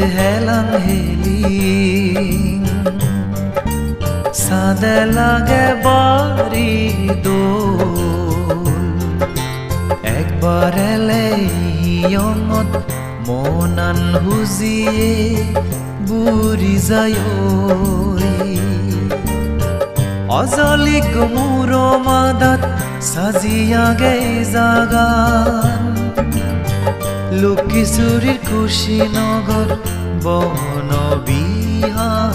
রোহিত হেলাং। সাদে লাগে বাড়ি দোল। একবার এলে ইয়ঙত মনান হুজিয়ে বুড়ি যায় অজলিক মুর মাদাত সাজিয়া গে জাগান। লক্ষ্মীচুরির কুশীনগর বন বিহারান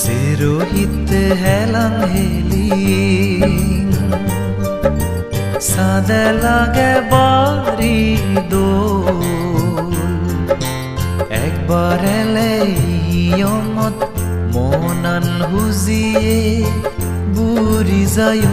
সেরোহিত হেলাং হেলি। সাদে লাগে বাড়ি দোল। একবার এলে ইয়মত, মনান হুজিয়ে বুড়ি যায়।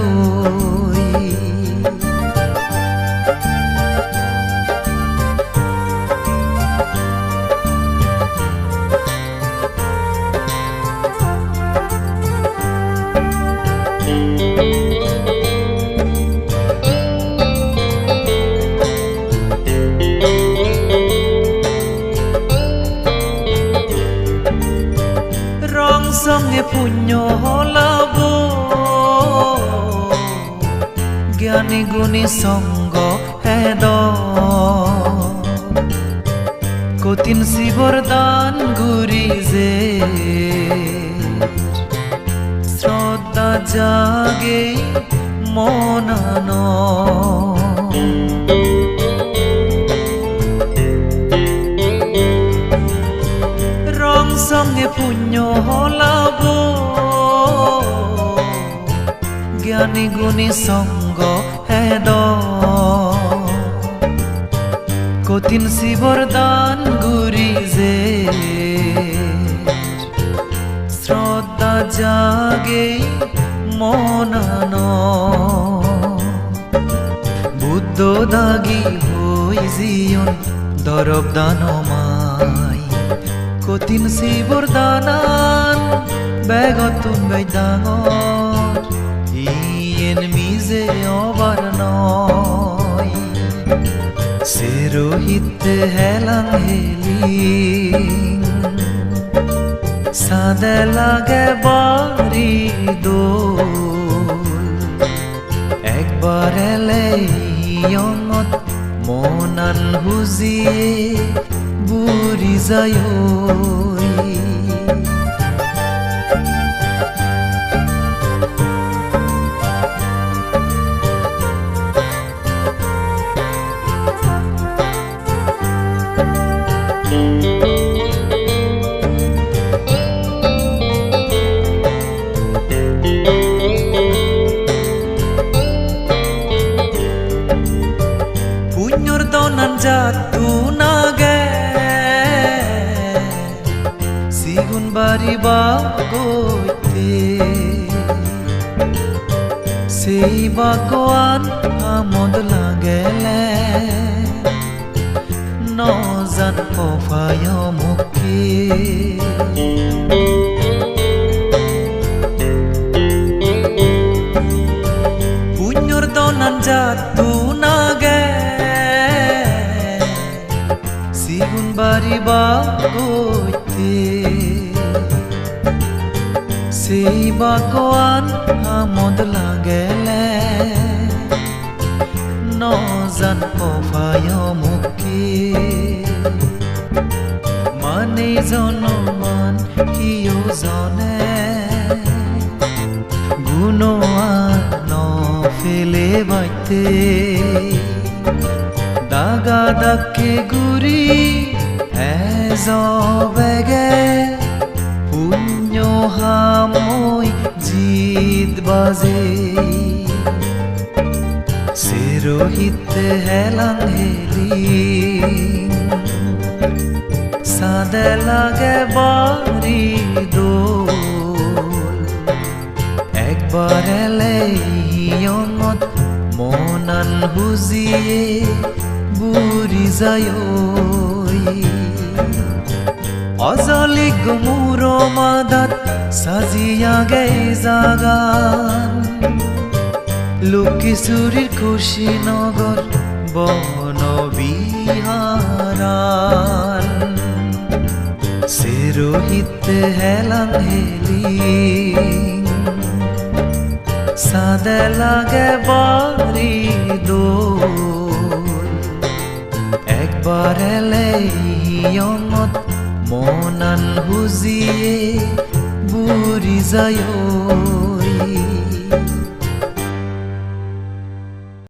সঙ্গে পুণ্য হলাব জ্ঞানী গুণী সঙ্গ হেদ। কঠিন শিবর দান গুরি যে। শ্রদ্ধা জাগে মনানো। পুণ্য হলাব জ্ঞানী গুণী সঙ্গ হেদ কঠিন শিবর দান গুরি যে। শ্রদ্ধা জাগে মনান। বুদ্ধ দাগি হই জিয়ন দরব দানমাই। কঠিন শিবর দানান গাই ডাঙর ইয়েন মিজে অবার নয়। সেরোহিত হেলাং হেলি। সাদে লাগে বাড়ি দোল। একবার মনান হুজিয়ে বুড়ি যায় সিগুন বাড়ি বা গইতে সেই বাগোয়ান আমদ লাগেলে। নজান কফায় মুখে। পুণ্যর দনান জাতু নাগে। সিগুন বাড়ি বা সেই বাগোয়ান আমদ লাগেলে নজান কফায় মুখে মানে জনমান কিয় জনে গুণোয়ান ফেলে বাইতে দাগা দাকে গুরি এজবেগে পুণ্য হামই জিত বাজে। সেরোহিত হেলাং হেলি। সাদে লাগে বাড়ি দোল। একবার এলে ইয়ঙত মনান হুজিয়ে বুড়ি যায় অজলিক মুর মাদাত সাজিয়া গে জাগান। লক্ষ্মীচুরির কুশীনগর বন বিহার প্রাণ চিৰোহিত হেলাং চাঁদে লাগে বাৰী দোল। এলে ইয়ঙত মনান হুজিয়ে বুঢ়ী যায়।